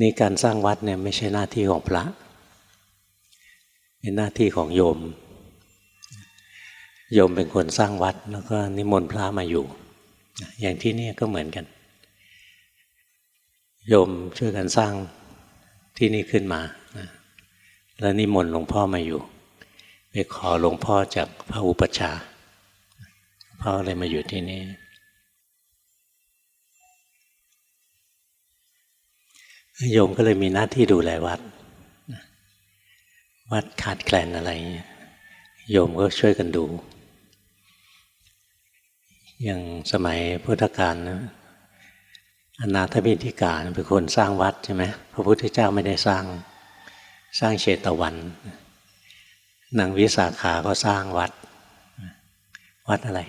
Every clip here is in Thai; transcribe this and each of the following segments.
นี่การสร้างวัดเนี่ยไม่ใช่หน้าที่ของพระ เป็นหน้าที่ของโยม โยมเป็นคนสร้างวัดแล้วก็นิมนต์พระมาอยู่ อย่างที่นี่ก็เหมือนกัน โยมช่วยกันสร้างที่นี่ขึ้นมา แล้วนิมนต์หลวงพ่อมาอยู่ ไปขอหลวงพ่อจากพระอุปชาพ่อเลยมาอยู่ที่นี่ โยมก็เลยมีหน้าที่ดูแลวัด วัดขาดแคลนอะไร โยมก็ช่วยกันดู อย่างสมัยพุทธกาลนะอนาถบิณฑิกาเป็นคนสร้างวัดใช่ไหมพระพุทธเจ้าไม่ได้สร้างสร้างเชตวันนางวิสาขาก็สร้างวัด วัดอะไร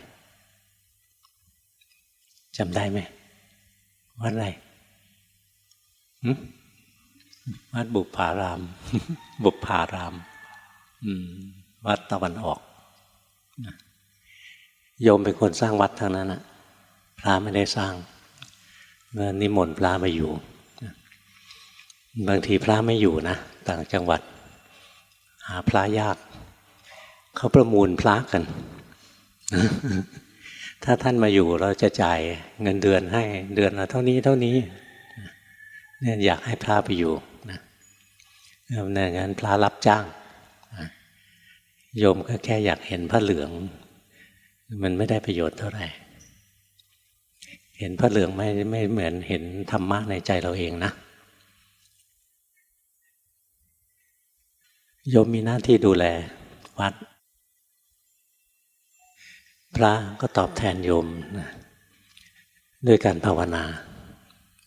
จำได้ไหมวัดอะไร วัดบุพาราม บุพาราม วัดตะวันออกโยมเป็นคนสร้างวัดทางนั้นนะพระไม่ได้สร้างนิมนต์พระมาอยู่ บางทีพระไม่อยู่นะ ต่างจังหวัด หาพระยาก เขาประมูลพระกัน ถ้าท่านมาอยู่เราจะจ่ายเงินเดือนให้เดือนละเท่านี้เท่านี้ เนี่ยอยากให้พระไปอยู่นะเนี่ยงั้นพระรับจ้างโยมก็แค่อยากเห็นพระเหลือง มันไม่ได้ประโยชน์เท่าไหร่ เห็นพระเหลืองไม่ไม่เหมือนเห็นธรรมะในใจเราเองนะโยมมีหน้าที่ดูแลวัด พระก็ตอบแทนโยม ด้วยการภาวนา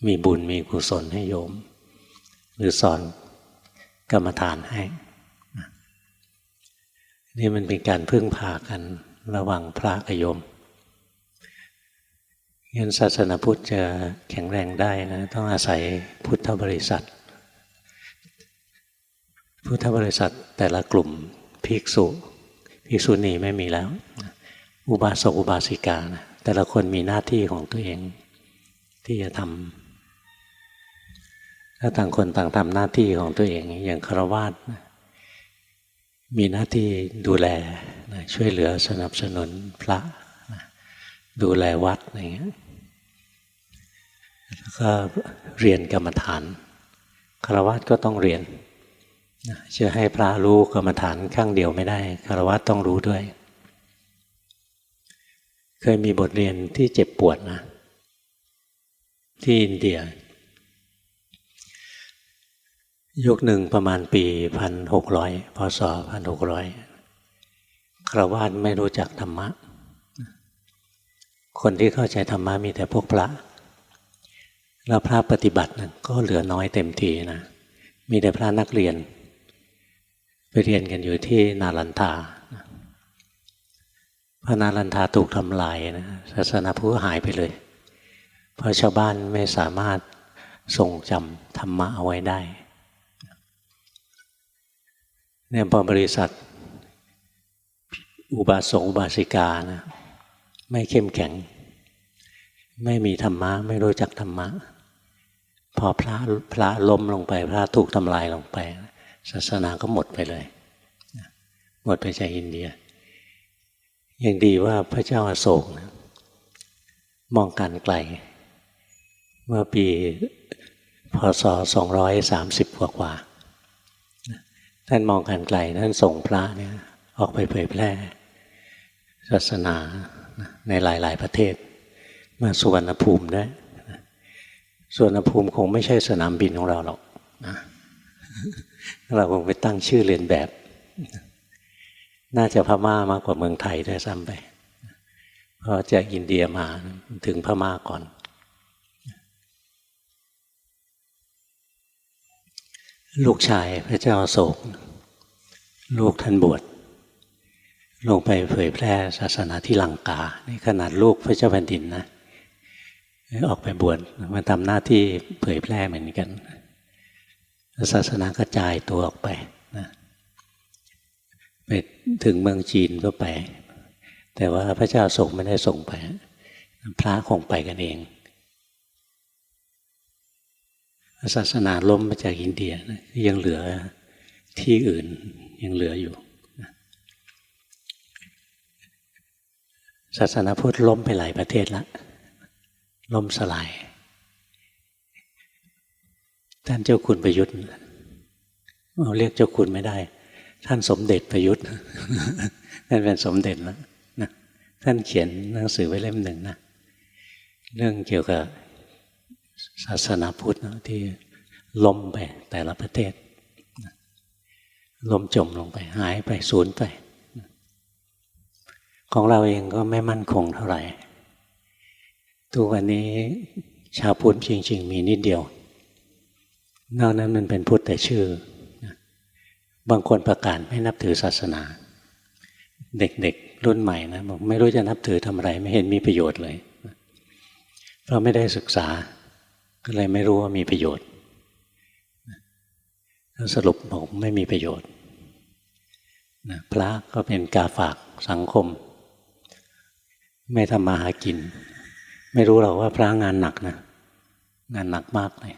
มีบุญมีกุศลให้โยม หรือสอนกรรมฐานให้นี่มันเป็นการพึ่งพากันระหว่างพระกับโยมงั้นศาสนาพุทธจะแข็งแรงได้นะต้องอาศัยพุทธบริษัท พุทธบริษัทแต่ละกลุ่มภิกษุภิกษุณีไม่มีแล้ว อุบาสกอุบาสิกานะแต่ละคนมีหน้าที่ของตัวเองที่จะทำ ถ้าต่างคนต่างทำหน้าที่ของตัวเองอย่างคารวาสมีหน้าที่ดูแลช่วยเหลือสนับสนุนพระ ดูแลวัดอย่างเงี้ยแล้วก็เรียนกรรมฐานคารวะก็ต้องเรียนจะให้พระรู้กรรมฐานข้างเดียวไม่ได้คารวะต้องรู้ด้วย เคยมีบทเรียนที่เจ็บปวดนะที่อินเดีย ยุคหนึ่งประมาณปีพันหกร้อยพศพันหกร้อยคราวาสไม่รู้จักธรรมะ คนที่เข้าใจธรรมะมีแต่พวกพระ แล้วพระปฏิบัตินะก็เหลือน้อยเต็มทีนะ มีแต่พระนักเรียน ไปเรียนกันอยู่ที่นาลันทาพระนาลันทาถูกทำลายนะศาสนาพุทธหายไปเลย เพราะชาวบ้านไม่สามารถทรงจำธรรมะเอาไว้ได้ เนี่ยพอบริษัท อุบาสกอุบาสิกานะไม่เข้มแข็ง ไม่มีธรรมะ ไม่รู้จักธรรมะ พอพระพระล้มลงไป พระถูกทำลายลงไป ศาสนาก็หมดไปเลย หมดไปจากอินเดียยังดีว่าพระเจ้าอาโศกนะมองการไกล เมื่อปีพศ 230 กว่ากว่า ท่านมองการไกลท่านส่งพระเนี่ยออกไปเผยแพร่ศาสนาในหลาย ๆ ประเทศ มาสุวรรณภูมิได้สุวรรณภูมิคงไม่ใช่สนามบินของเราหรอกนะเราคงไปตั้งชื่อเรียนแบบ น่าจะพม่ามากกว่าเมืองไทยด้วยซ้ำไป เพราะจากอินเดียมาถึงพม่าก่อน ลูกชายพระเจ้าโศก ลูกท่านบวชลงไปเผยแพร่ศาสนาที่ลังกานี่ขนาดลูกพระเจ้าแผ่นดินนะออกไปบวชมาทำหน้าที่เผยแพร่เหมือนกัน ศาสนากระจายตัวออกไปนะไปถึงเมืองจีนก็ไป แต่ว่าพระเจ้าส่งไม่ได้ส่งไป พระคงไปกันเอง ศาสนาล้มมาจากอินเดียยังเหลือที่อื่นยังเหลืออยู่ศาสนาพุทธล้มไปหลายประเทศล้วล้มสลาย ท่านเจ้าคุณประยุทธ์เราเรียกเจ้าคุณไม่ได้ ท่านสมเด็จประยุทธ์ท่านเป็นสมเด็จแล้วนะท่านเขียนหนังสือไว้เล่มหนึ่งนะเรื่องเกี่ยวกับ ศาสนาพุทธนะที่ล้มไปแต่ละประเทศล้มจมลงไปหายไปสูญไป ของเราเองก็ไม่มั่นคงเท่าไหร่ ทุกวันนี้ชาวพุทธจริง ๆ มีนิดเดียว นอกนั้นมันเป็นพุทธแต่ชื่อ บางคนประกาศไม่นับถือศาสนา เด็กๆ รุ่นใหม่นะบอกไม่รู้จะนับถือทำอะไร ไม่เห็นมีประโยชน์เลย เพราะไม่ได้ศึกษา ก็เลยไม่รู้ว่ามีประโยชน์สรุปบอกไม่มีประโยชน์พระก็เป็นกาฝากสังคม ไม่ทำมาหากิน ไม่รู้หรอกว่าพระงานหนักนะงานหนักมากเลย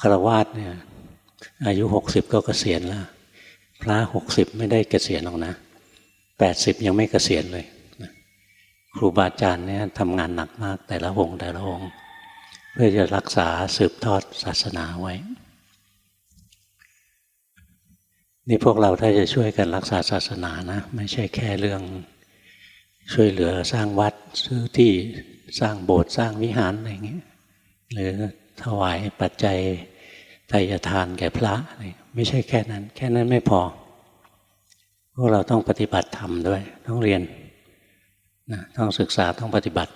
คารวาสเนี่ย อายุหกสิบก็เกษียณแล้ว พระหกสิบไม่ได้เกษียณหรอกนะแปดสิบยังไม่เกษียณเลยครูบาอาจารย์เนี่ยทำงานหนักมากแต่ละองค์แต่ละองค์ เพื่อจะรักษาสืบทอดศาสนาไว้ นี่พวกเราถ้าจะช่วยกันรักษาศาสนานะ ไม่ใช่แค่เรื่องช่วยเหลือสร้างวัดซื้อที่สร้างโบสถ์สร้างวิหารอะไรเงี้ยหรือถวายปัจจัยไตรทานแก่พระไม่ใช่แค่นั้น แค่นั้นไม่พอ พวกเราต้องปฏิบัติธรรมด้วย ต้องเรียนนะต้องศึกษาต้องปฏิบัติ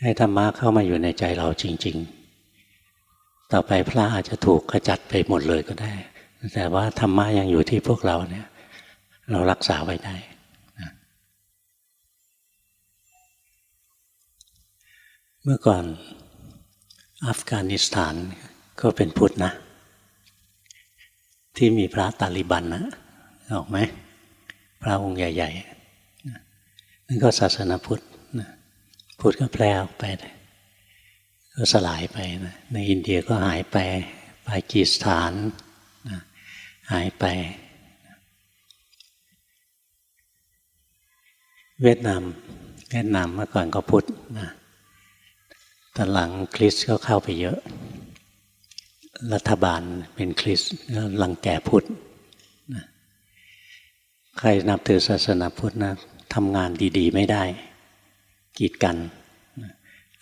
ให้ธรรมะเข้ามาอยู่ในใจเราจริง ๆ ต่อไปพระอาจจะถูกขจัดไปหมดเลยก็ได้ แต่ว่าธรรมะยังอยู่ที่พวกเราเนี่ย เรารักษาไว้ได้เมื่อก่อนอัฟกานิสถานก็เป็นพุทธนะ ที่มีพระตาลิบันนะออกไหมพระองค์ใหญ่ ๆ นั่นก็ศาสนาพุทธ พุทธก็แพร่ออกไปก็สลายไปนะในอินเดียก็หายไปปากีสถานนะหายไป เวียดนามเวียดนามเมื่อก่อนก็พุทธนะตอนหลังคริสก็เข้าไปเยอะ รัฐบาลเป็นคริสก็ลังแก่พุทธนะใครนับถือศาสนาพุทธนะทำงานดี ๆ ไม่ได้ กีดกัน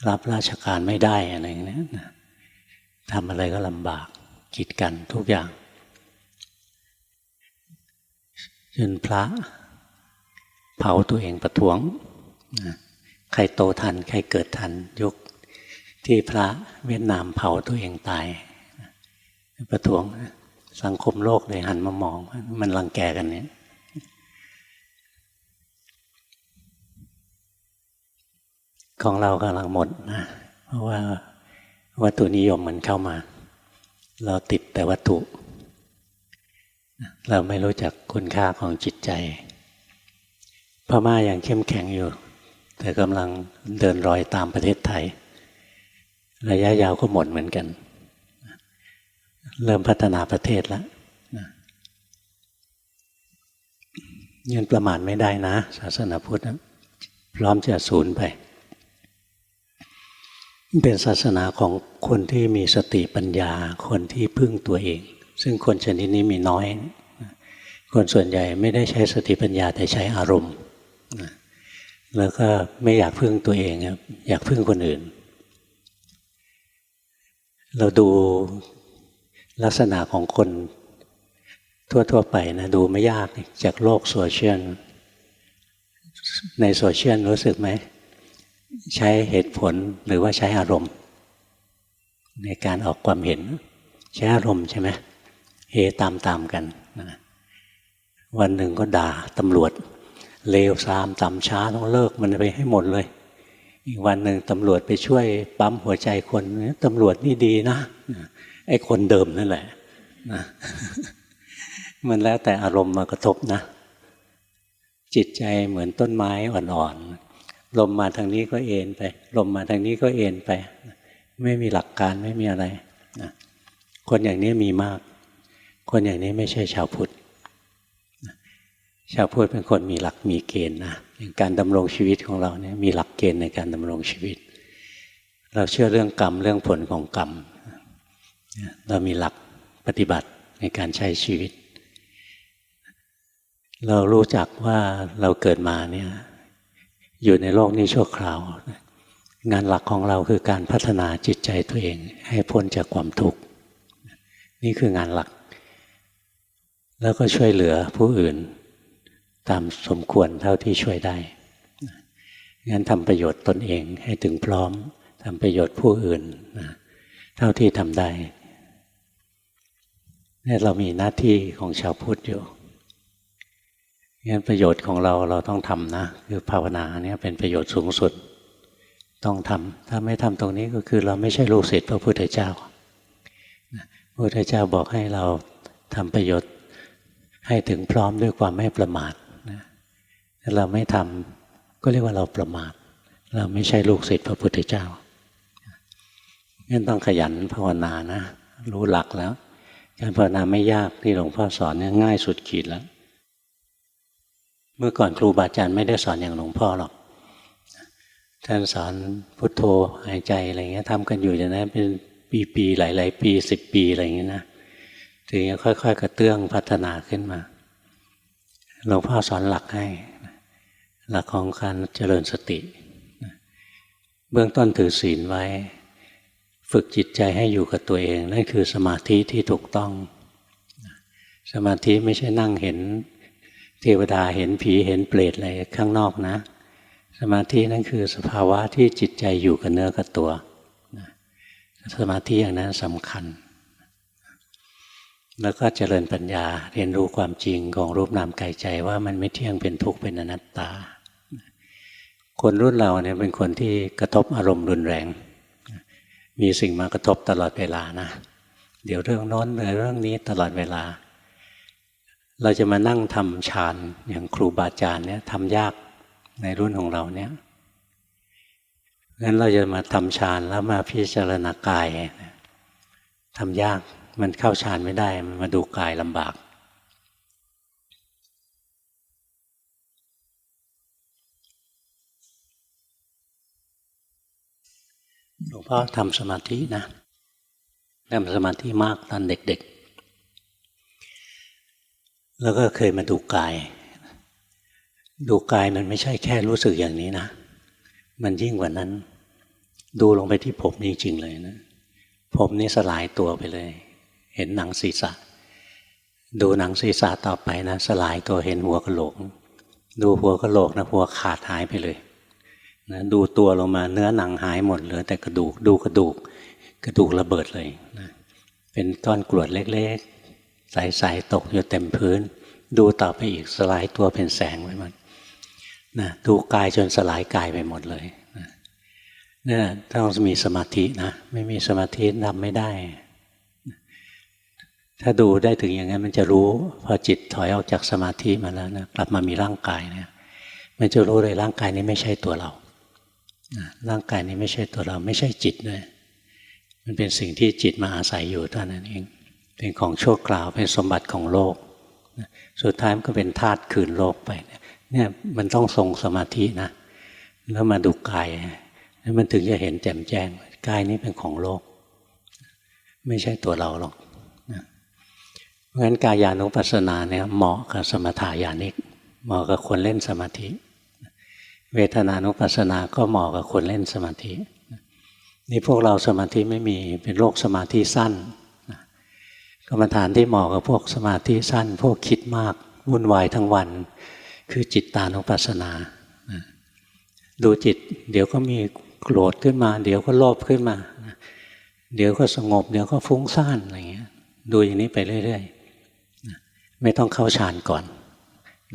รับราชการไม่ได้อะไรอย่างนี้นะทำอะไรก็ลำบากกีดกันทุกอย่างจนพระเผาตัวเองประท้วงนะใครโตทัน ใครเกิดทันยุคที่พระเวียดนามเผาตัวเองตายประท้วงสังคมโลกเลยหันมามอง มันรังแกกันเนี่ย ของเรากำลังหมดนะเพราะว่าวัตถุนิยมมันเข้ามา เราติดแต่วัตถุ เราไม่รู้จักคุณค่าของจิตใจพม่ายังเข้มแข็งอยู่ แต่กำลังเดินรอยตามประเทศไทย ระยะยาวก็หมดเหมือนกัน เริ่มพัฒนาประเทศแล้วยันประมาทไม่ได้นะ ศาสนาพุทธพร้อมจะสูญไป เป็นศาสนาของคนที่มีสติปัญญา คนที่พึ่งตัวเอง ซึ่งคนชนิดนี้มีน้อย คนส่วนใหญ่ไม่ได้ใช้สติปัญญาแต่ใช้อารมณ์ แล้วก็ไม่อยากพึ่งตัวเองอยากพึ่งคนอื่น เราดูลักษณะของคนทั่ว ๆ ไปนะดูไม่ยากจากโลกโซเชียลในโซเชียลรู้สึกไหม ใช้เหตุผลหรือว่าใช้อารมณ์ ในการออกความเห็น ใช้อารมณ์ใช่ไหมเฮตามตามกันนะวันหนึ่งก็ด่าตำรวจ เลวซามต่ำช้าต้องเลิกมันไปให้หมดเลย อีกวันหนึ่งตำรวจไปช่วยปั๊มหัวใจคนตำรวจนี่ดีนะไอ้คนเดิมนั่นแหละนะมันแล้วแต่อารมณ์มากระทบนะ จิตใจเหมือนต้นไม้อ่อนๆ ลมมาทางนี้ก็เอ็นไป ลมมาทางนี้ก็เอ็นไป ไม่มีหลักการไม่มีอะไรนะคนอย่างนี้มีมาก คนอย่างนี้ไม่ใช่ชาวพุทธชาวพุทธเป็นคนมีหลักมีเกณฑ์นะอย่างการดำรงชีวิตของเราเนี่ยมีหลักเกณฑ์ในการดำรงชีวิต เราเชื่อเรื่องกรรมเรื่องผลของกรรม เรามีหลักปฏิบัติในการใช้ชีวิต เรารู้จักว่าเราเกิดมาเนี่ย อยู่ในโลกนี้ชั่วคราว งานหลักของเราคือการพัฒนาจิตใจตัวเองให้พ้นจากความทุกข์นี่คืองานหลัก แล้วก็ช่วยเหลือผู้อื่น ตามสมควรเท่าที่ช่วยได้งั้นทำประโยชน์ตนเองให้ถึงพร้อมทำประโยชน์ผู้อื่นนะเท่าที่ทำได้เนี่ยเรามีหน้าที่ของชาวพุทธอยู่ งั้นประโยชน์ของเราเราต้องทำนะ คือภาวนาเนี่ยเป็นประโยชน์สูงสุด ต้องทำถ้าไม่ทำตรงนี้ก็คือเราไม่ใช่ลูกศิษย์พระพุทธเจ้าพระพุทธเจ้าบอกให้เราทำประโยชน์ให้ถึงพร้อมด้วยความไม่ประมาทนะถ้าเราไม่ทำก็เรียกว่าเราประมาท เราไม่ใช่ลูกศิษย์พระพุทธเจ้างั้นต้องขยันภาวนานะ รู้หลักแล้ว การภาวนาไม่ยากที่หลวงพ่อสอนเนี่ยง่ายสุดขีดแล้ว เมื่อก่อนครูบาอาจารย์ไม่ได้สอนอย่างหลวงพ่อหรอก ท่านสอนพุทโธหายใจอะไรเงี้ยทำกันอยู่อย่างนั้นเป็นปีๆหลาย ๆ ปีสิบปีอะไรอย่างเงี้ยนะถึงจะค่อย ๆ กระเตื้องพัฒนาขึ้นมาหลวงพ่อสอนหลักให้ หลักของการเจริญสติ เบื้องต้นถือศีลไว้ ฝึกจิตใจให้อยู่กับตัวเอง นั่นคือสมาธิที่ถูกต้อง สมาธิไม่ใช่นั่งเห็น เทวดาเห็นผีเห็นเปรตอะไรข้างนอกนะ สมาธินั่นคือสภาวะที่จิตใจอยู่กับเนื้อกับตัวสมาธิอย่างนั้นสำคัญ แล้วก็เจริญปัญญาเรียนรู้ความจริงของรูปนามกายใจว่ามันไม่เที่ยงเป็นทุกข์เป็นอนัตตา คนรุ่นเราเนี่ยเป็นคนที่กระทบอารมณ์รุนแรง มีสิ่งมากระทบตลอดเวลานะ เดี๋ยวเรื่องโน้นเรื่องนี้ตลอดเวลา เราจะมานั่งทำฌานอย่างครูบาอาจารย์เนี่ยทำยากในรุ่นของเราเนี่ยงั้นเราจะมาทำฌานแล้วมาพิจารณากายทำยากมันเข้าฌานไม่ได้ มันมาดูกายลำบาก หลวงพ่อทำสมาธินะทำสมาธิมากตอนเด็ก ๆ แล้วก็เคยมาดูกาย ดูกายมันไม่ใช่แค่รู้สึกอย่างนี้นะ มันยิ่งกว่านั้น ดูลงไปที่ผมจริงๆเลยนะผมนี่สลายตัวไปเลย เห็นหนังศีรษะ ดูหนังศีรษะต่อไปนะสลายตัวเห็นหัวกะโหลก ดูหัวกะโหลกนะหัวขาดหายไปเลยนะดูตัวลงมาเนื้อหนังหายหมดเหลือแต่กระดูกดูกระดูก กระดูกระเบิดเลยนะเป็นก้อนกรวดเล็ก ๆ ใสๆตกอยู่เต็มพื้น ดูต่อไปอีกสลายตัวเป็นแสงไปหมดนะดูกายจนสลายกายไปหมดเลยนะนี่ต้องมีสมาธินะ ไม่มีสมาธิทำไม่ได้ ถ้าดูได้ถึงอย่างนั้นมันจะรู้ พอจิตถอยออกจากสมาธิมาแล้วนะกลับมามีร่างกายเนี่ยมันจะรู้เลยร่างกายนี้ไม่ใช่ตัวเราร่างกายนี้ไม่ใช่ตัวเรา ไม่ใช่จิตด้วยมันเป็นสิ่งที่จิตมาอาศัยอยู่เท่านั้นเอง เป็นของชั่วคราวเป็นสมบัติของโลก สุดท้ายมันก็เป็นธาตุคืนโลกไปเนี่ยมันต้องทรงสมาธินะ แล้วมาดูกายแล้วมันถึงจะเห็นแจ่มแจ้งกายนี้เป็นของโลก ไม่ใช่ตัวเราหรอกเพราะฉะนั้นกายานุปัสสนาเนี่ยเหมาะกับสมถายานิกเหมาะกับคนเล่นสมาธิ เวทนานุปัสสนาก็เหมาะกับคนเล่นสมาธินี่พวกเราสมาธิไม่มีเป็นโรคสมาธิสั้น กรรมฐานที่เหมาะกับพวกสมาธิสั้น พวกคิดมากวุ่นวายทั้งวัน คือจิตตานุปัสสนาดูจิต เดี๋ยวก็มีโกรธขึ้นมา เดี๋ยวก็โลภขึ้นมา เดี๋ยวก็สงบ เดี๋ยวก็ฟุ้งซ่านอะไรเงี้ย ดูอย่างนี้ไปเรื่อยๆไม่ต้องเข้าฌานก่อน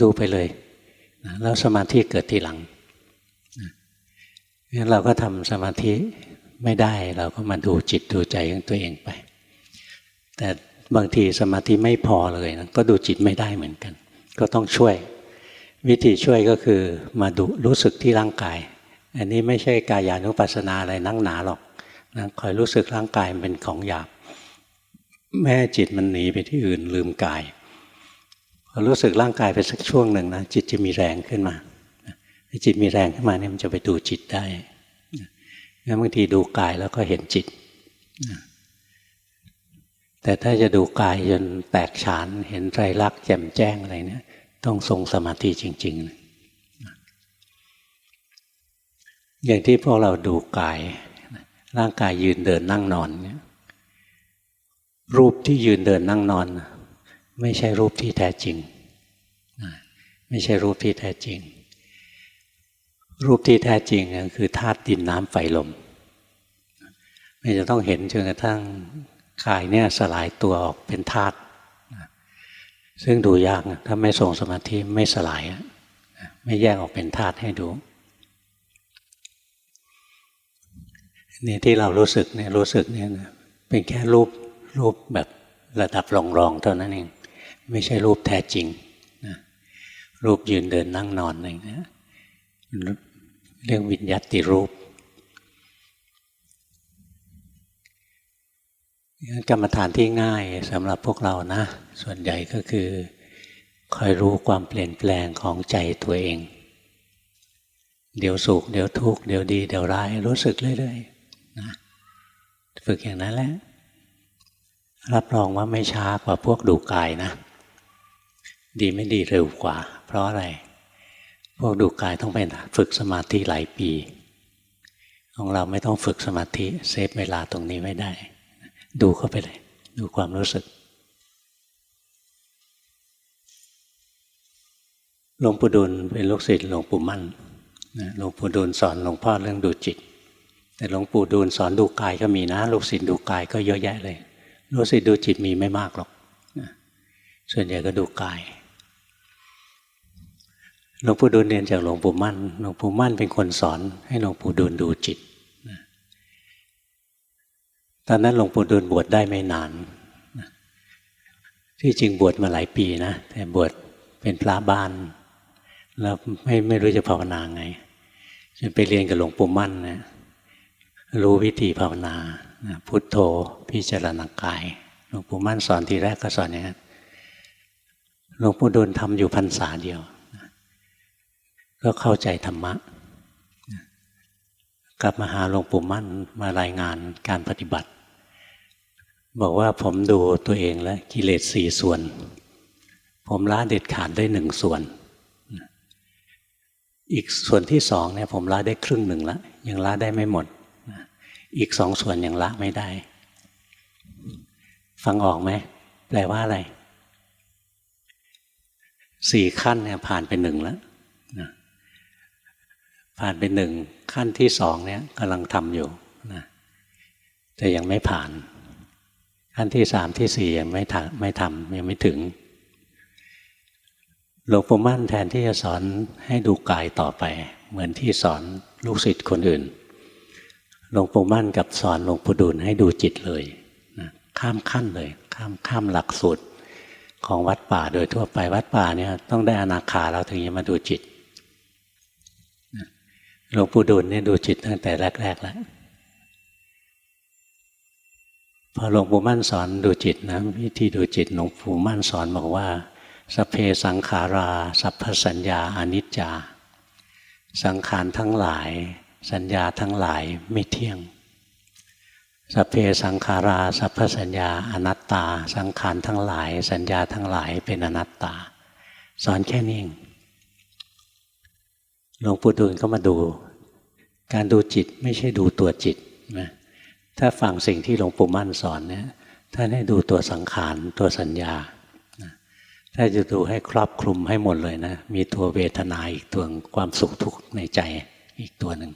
ดูไปเลยแล้วสมาธิเกิดทีหลังงั้นเราก็ทำสมาธิไม่ได้เราก็มาดูจิตดูใจของตัวเองไป แต่ บางทีสมาธิไม่พอเลยนะก็ดูจิตไม่ได้เหมือนกัน ก็ต้องช่วย วิธีช่วยก็คือมาดูรู้สึกที่ร่างกาย อันนี้ไม่ใช่กายานุปัสสนาอะไรนั่งหนาหรอกนะคอยรู้สึกร่างกายมันเป็นของหยาบแม่จิตมันหนีไปที่อื่นลืมกายพอรู้สึกร่างกายไปสักช่วงหนึ่งนะจิตจะมีแรงขึ้นมาถ้จิตมีแรงขึ้นมาเนี่ยมันจะไปดูจิตได้งั้นบางทีดูกายแล้วก็เห็นจิต แต่ถ้าจะดูกายจนแตกฉานเห็นไตรลักษณ์แจ่มแจ้งอะไรเนี่ย ต้องทรงสมาธิจริง ๆ อย่างที่พวกเราดูกาย ร่างกายยืนเดินนั่งนอนเนี่ยรูปที่ยืนเดินนั่งนอน ไม่ใช่รูปที่แท้จริง ไม่ใช่รูปที่แท้จริง รูปที่แท้จริงคือธาตุดินน้ำไฟลมไม่จะต้องเห็นจนกระทั่ง กายเนี่ยสลายตัวออกเป็นธาตุซึ่งดูยากถ้าไม่ส่งสมาธิไม่สลาย ไม่แยกออกเป็นธาตุให้ดูนี่ที่เรารู้สึกเนี่ยรู้สึกเนี่ยเป็นแค่รูปรูปแบบระดับรองรองเท่านั้นเอง ไม่ใช่รูปแท้จริงนะรูปยืนเดินนั่งนอนอะไรเงี้ยเรื่องวิญญาติรูป กรรมฐานที่ง่ายสำหรับพวกเรานะ ส่วนใหญ่ก็คือคอยรู้ความเปลี่ยนแปลงของใจตัวเอง เดี๋ยวสุขเดี๋ยวทุกข์เดี๋ยวดี เดี๋ยวร้ายรู้สึกเรื่อยๆนะฝึกอย่างนั้นแหละรับรองว่าไม่ช้ากว่าพวกดูกายนะ ดีไม่ดีเร็วกว่า เพราะอะไร พวกดูกายต้องไปฝึกสมาธิหลายปี ของเราไม่ต้องฝึกสมาธิเซฟเวลาตรงนี้ไว้ได้ ดูเข้าไปเลย ดูความรู้สึกหลวงปู่ดูลเป็นลูกศิษย์หลวงปู่มั่นหลวงปู่ดูลสอนหลวงพ่อเรื่องดูจิต แต่หลวงปู่ดูลสอนดูกายก็มีนะ ลูกศิษย์ดูกายก็เยอะแยะเลย ลูกศิษย์ดูจิตมีไม่มากหรอกส่วนใหญ่ก็ดูกาย หลวงปู่ดูลเรียนจากหลวงปู่มั่น หลวงปู่มั่นเป็นคนสอนให้หลวงปู่ดูลดูจิตต อนนั้นหลวงปู่ดูลบวชได้ไม่นาน ที่จริงบวชมาหลายปีนะ แต่บวชเป็นพระบ้าน แล้วไม่ไม่รู้จะภาวนาไงจนไปเรียนกับหลวงปู่มั่นนะรู้วิธีภาวนา พุทโธพิจารณากาย หลวงปู่มั่นสอนทีแรกก็สอนอย่างนั้นหลวงปู่ดูลทำอยู่พรรษาเดียว ก็เข้าใจธรรมะกลับมาหาหลวงปู่มั่นมารายงานการปฏิบัติ บอกว่าผมดูตัวเองแล้วกิเลสสี่ส่วน ผมละเด็ดขาดได้หนึ่งส่วน อีกส่วนที่สองเนี่ยผมละได้ครึ่งหนึ่งแล้วยังละได้ไม่หมด อีกสองส่วนยังละไม่ได้ ฟังออกไหมแปลว่าอะไรสี่ขั้นเนี่ยผ่านไปหนึ่งแล้วผ่านไปหนึ่งขั้นที่สองเนี่ยกำลังทำอยู่นะแต่ยังไม่ผ่าน ขั้นที่สามที่สี่ยังไม่ทำไม่ทำยังไม่ถึงหลวงปู่มั่นแทนที่จะสอนให้ดูกายต่อไป เหมือนที่สอนลูกศิษย์คนอื่นหลวงปู่มั่นกับสอนหลวงปู่ดูลให้ดูจิตเลยนะข้ามขั้นเลย ข้ามข้ามหลักสูตรของวัดป่าโดยทั่วไปวัดป่าเนี่ยต้องได้อนาคาเราถึงจะมาดูจิตหลวงปู่ดูลเนี่ยดูจิตตั้งแต่แรกๆแล้ว พอหลวงปู่มั่นสอนดูจิตนะวิธีดูจิตหลวงปู่มั่นสอนบอกว่าสเพสังขารา สัพพสัญญาอนิจจา สังขารทั้งหลาย สัญญาทั้งหลายไม่เที่ยงสเพสังขารา สัพพสัญญาอนัตตา สังขารทั้งหลาย สัญญาทั้งหลายเป็นอนัตตา สอนแค่นี้เองหลวงปู่ดูลก็มาดู การดูจิตไม่ใช่ดูตัวจิตนะ ถ้าฟังสิ่งที่หลวงปู่มั่นสอนเนี่ยท่านให้ดูตัวสังขารตัวสัญญา ถ้าจะดูให้ครอบคลุมให้หมดเลยนะ มีตัวเวทนาอีกตัวความสุขทุกข์ในใจอีกตัวหนึ่ง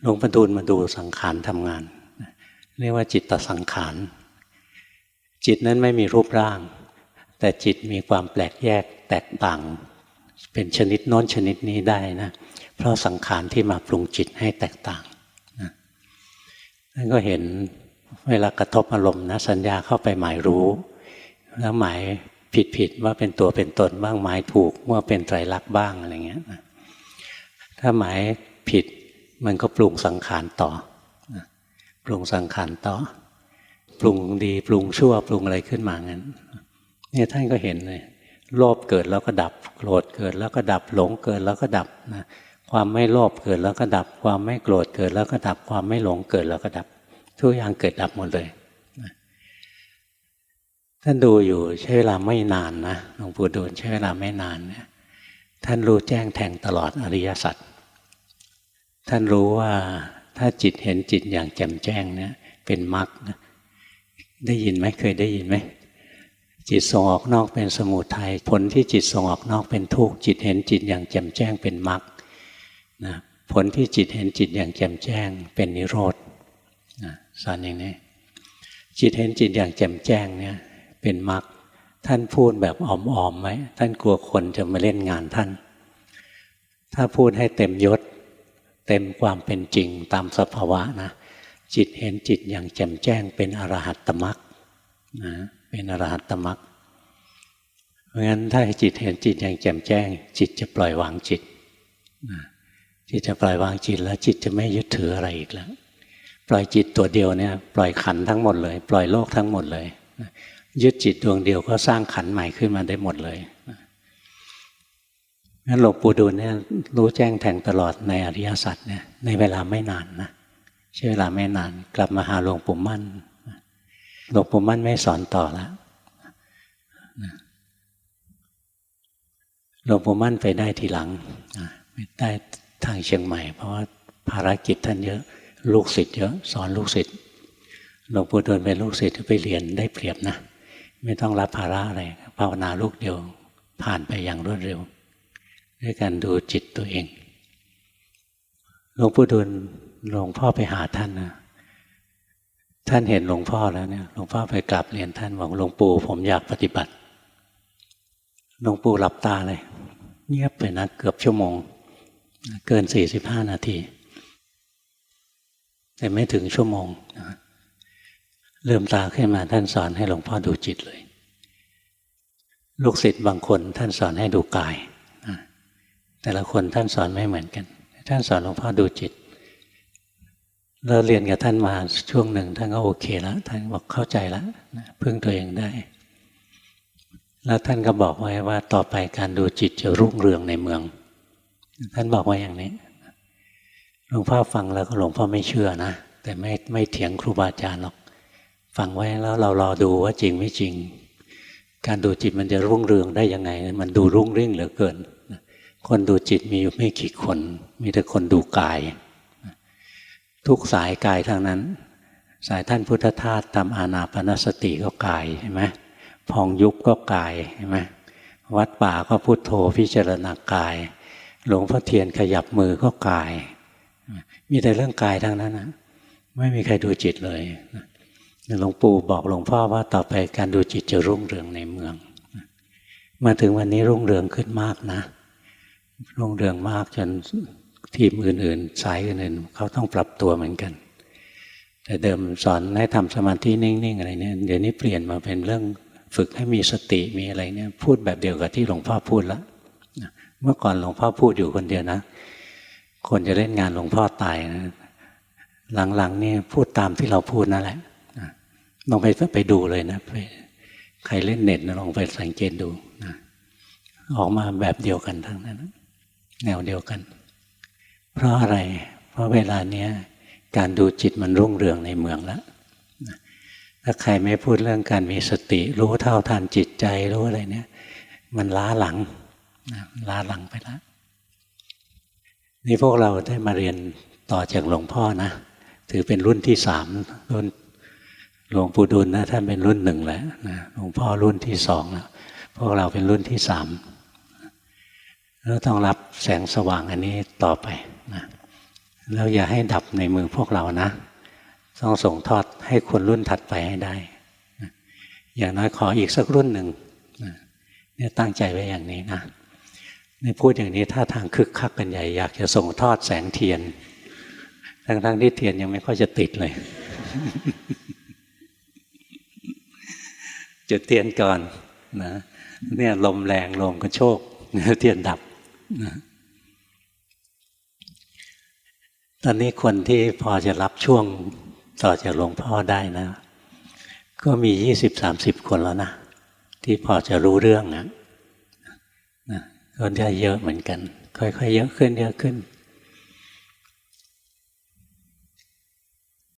หลวงปู่ดูลมาดูสังขารทำงาน เรียกว่าจิตตสังขาร จิตนั้นไม่มีรูปร่าง แต่จิตมีความแปลกแยกแตกต่าง เป็นชนิดโน้นชนิดนี้ได้นะ เพราะสังขารที่มาปรุงจิตให้แตกต่าง ท่านก็เห็นเวลากระทบอารมณ์นะสัญญาเข้าไปหมายรู้ แล้วหมายผิดผิดว่าเป็นตัวเป็นตนบ้างหมายถูกว่าเป็นไตรลักษณ์บ้างอะไรเงี้ยถ้าหมายผิดมันก็ปรุงสังขารต่อปรุงสังขารต่อ ปรุงดีปรุงชั่วปรุงอะไรขึ้นมางั้นเนี่ยท่านก็เห็นเลยโลภเกิดแล้วก็ดับโกรธเกิดแล้วก็ดับหลงเกิดแล้วก็ดับนะ ความไม่โลภเกิดแล้วก็ดับ ความไม่โกรธเกิดแล้วก็ดับ ความไม่หลงเกิดแล้วก็ดับ ทุกอย่างเกิดดับหมดเลยท่านดูอยู่ใช้เวลาไม่นานนะหลวงปู่ดูลใช้เวลาไม่นานเนี่ยท่านรู้แจ้งแทงตลอดอริยสัจท่านรู้ว่าถ้าจิตเห็นจิตอย่างแจ่มแจ้งเนี่ยเป็นมรรคได้ยินไหมเคยได้ยินไหมจิตส่งออกนอกเป็นสมุทัยผลที่จิตส่งออกนอกเป็นทุกข์จิตเห็นจิตอย่างแจ่มแจ้งเป็นมรรค นะผลที่จิตเห็นจิตอย่างแจ่มแจ้ง เป็นนิโรธนะสอนอย่างนี้ จิตเห็นจิตอย่างแจ่มแจ้งเนี่ยเป็นมรรคท่านพูดแบบอ่อมๆไหมท่านกลัวคนจะมาเล่นงานท่าน ถ้าพูดให้เต็มยศ เต็มความเป็นจริงตามสภาวะนะจิตเห็นจิตอย่างแจ่มแจ้ง เป็นอรหัตตมรรคนะเป็นอรหัตตมรรคเพราะงั้นถ้าจิตเห็นจิตอย่างแจ่มแจ้ง จิตจะปล่อยวางจิตนะ จิตจะปล่อยวางจิตแล้ว จิตจะไม่ยึดถืออะไรอีกแล้ว ปล่อยจิตตัวเดียวเนี่ย ปล่อยขันทั้งหมดเลย ปล่อยโลกทั้งหมดเลยยึดจิตดวงเดียวก็สร้างขันใหม่ขึ้นมาได้หมดเลยงั้นหลวงปู่ดูลเนี่ยรู้แจ้งแทงตลอดในอริยสัจเนี่ยในเวลาไม่นานนะใช้เวลาไม่นาน กลับมาหาหลวงปู่มั่นหลวงปู่มั่นไม่สอนต่อแล้วหลวงปู่มั่นไปได้ทีหลังไปได้ ทางเชียงใหม่ เพราะว่าภารกิจท่านเยอะลูกศิษย์เยอะสอนลูกศิษย์หลวงปู่ดูลเป็นลูกศิษย์ไปเรียนได้เปรียบนะ ไม่ต้องรับภาระอะไรภาวนาลูกเดียวผ่านไปอย่างรวดเร็ว ด้วยการดูจิตตัวเองหลวงปู่ดูลหลวงพ่อไปหาท่านนะท่านเห็นหลวงพ่อแล้วเนี่ยหลวงพ่อไปกราบเรียนท่านบอกหลวงปู่ผมอยากปฏิบัติหลวงปู่หลับตาเลย เงียบไปนะเกือบชั่วโมง เกินสี่สิบห้านาที แต่ไม่ถึงชั่วโมงนะเริ่มตาขึ้นมาท่านสอนให้หลวงพ่อดูจิตเลย ลูกศิษย์บางคนท่านสอนให้ดูกายนะแต่ละคนท่านสอนไม่เหมือนกัน ท่านสอนหลวงพ่อดูจิตเราเรียนกับท่านมาช่วงหนึ่งท่านก็โอเคแล้วท่านบอกเข้าใจแล้วพึ่งตัวเองได้ แล้วท่านก็บอกไว้ว่าต่อไปการดูจิตจะรุ่งเรืองในเมือง ท่านบอกไว้อย่างนี้หลวงพ่อฟังแล้วก็หลวงพ่อไม่เชื่อนะ แต่ไม่ไม่เถียงครูบาอาจารย์หรอก ฟังไว้แล้วเรารอดูว่าจริงไม่จริง การดูจิตมันจะรุ่งเรืองได้ยังไง มันดูรุ่งเริ่งเหลือเกิน คนดูจิตมีอยู่ไม่กี่คน มีแต่คนดูกาย ทุกสายกายทางนั้น สายท่านพุทธทาสทำอานาปนสติก็กายเห็นไหมพองยุบก็กายเห็นไหมวัดป่าก็พุทโธพิจารณากาย หลวงพ่อเทียนขยับมือก็กาย มีแต่เรื่องกายทางนั้นนะไม่มีใครดูจิตเลยหลวงปู่บอกหลวงพ่อว่าต่อไปการดูจิตจะรุ่งเรืองในเมือง มาถึงวันนี้รุ่งเรืองขึ้นมากนะรุ่งเรืองมากจนทีมอื่นๆ สายอื่นๆเขาต้องปรับตัวเหมือนกัน แต่เดิมสอนให้ทำสมาธินิ่ง ๆ อะไรเนี่ยเดี๋ยวนี้เปลี่ยนมาเป็นเรื่องฝึกให้มีสติมีอะไรเนี่ยพูดแบบเดียวกับที่หลวงพ่อพูดแล้ว เมื่อก่อนหลวงพ่อพูดอยู่คนเดียวนะ คนจะเล่นงานหลวงพ่อตายนะหลังๆนี่พูดตามที่เราพูดนั่นแหละลองไปไปดูเลยนะไปใครเล่นเน็ตลองไปสังเกตดูนะออกมาแบบเดียวกันทั้งนั้น แนวเดียวกัน เพราะอะไร เพราะเวลาเนี้ยการดูจิตมันรุ่งเรืองในเมืองแล้วถ้าใครไม่พูดเรื่องการมีสติ รู้เท่าทันจิตใจรู้อะไรเนี่ยมันล้าหลัง ลาหลังไปแล้วนี่พวกเราได้มาเรียนต่อจากหลวงพ่อนะ ถือเป็นรุ่นที่สามรุ่นหลวงปู่ดุลนะท่านเป็นรุ่นหนึ่งแล้วนะหลวงพ่อรุ่นที่สองแล้วพวกเราเป็นรุ่นที่สามแล้วต้องรับแสงสว่างอันนี้ต่อไปนะแล้วอย่าให้ดับในมือพวกเรานะ ต้องส่งทอดให้คนรุ่นถัดไปให้ได้อย่างน้อยขออีกสักรุ่นหนึ่งเนี่ยตั้งใจไว้อย่างนี้นะ นพูดอย่างนี้ท่าทางคึกคักกันใหญ่อยากจะส่งทอดแสงเทียน ทั้งๆทที่เทียนยังไม่ค่อยจะติดเลย จุดเทียนก่อนนะเนี่ยลมแรงลมก็โชคเทียนดับนะตอนนี้คนที่พอจะรับช่วงต่อจากหลวงพ่อได้นะ ก็มียี่สิบสามสิบคนแล้วนะ ที่พอจะรู้เรื่องนะ ก็ได้เยอะเหมือนกัน ค่อยๆเยอะขึ้นเยอะขึ้น